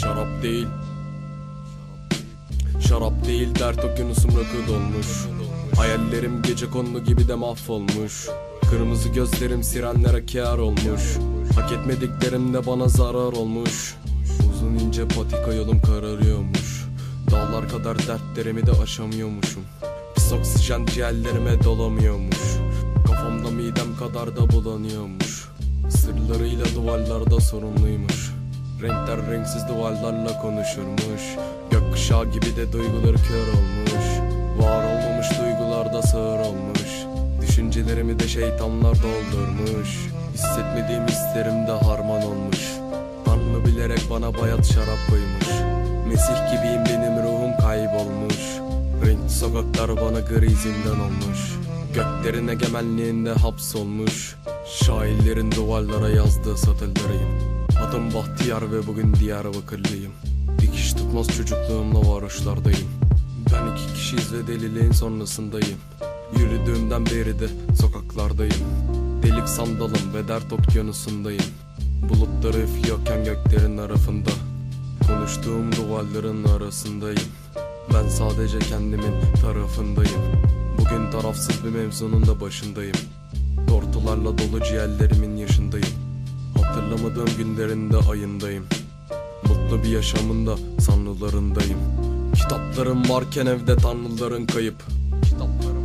Şarap değil. Şarap değil dert okyanusum rakı dolmuş. Hayallerim gece kondu gibi de mahvolmuş. Kırmızı gözlerim sirenlere kâr olmuş. Hak etmediklerim de bana zarar olmuş. Uzun ince patika yolum kararıyormuş. Dağlar kadar dertlerimi de aşamıyormuşum. Pis oksijen ciğerlerime dolamıyormuş. Kafamda midem kadar da bulanıyormuş. Sırlarıyla duvarlarda sorumluymuş Renkler renksiz duvarlarla konuşurmuş. Gökkuşağı gibi de duyguları kör olmuş. Var olmamış duygularda sığır olmuş. Düşüncelerimi de şeytanlar doldurmuş. Hissetmediğim hislerim de harman olmuş. Tanrı bilerek bana bayat şarap koymuş. Mesih gibiyim benim ruhum kaybolmuş. Renkli sokaklar bana gri zindan olmuş. Göklerin egemenliğinde hapsolmuş. Şairlerin duvarlara yazdığı satırlarıyım Adım Bahtiyar ve bugün Diyarbakırlıyım. Dikiş tutmaz çocukluğumla varoşlardayım. Ben iki kişiyiz ve deliliğin sonrasındayım. Yürüdüğümden beri de sokaklardayım. Delik sandalım ve dert okyanusundayım. Bulutları üflüyorken göklerin arasında Konuştuğum duvarların arasındayım. Ben sadece kendimin tarafındayım. Bugün tarafsız bir mevzunun da başındayım. Tortularla dolu ciğerlerimin yaşındayım Hatırlamadığım günlerin de ayındayım. Mutlu bir yaşamın da sanrılarındayım. Kitaplarım varken evde tanrıların kayıp. Kitaplarım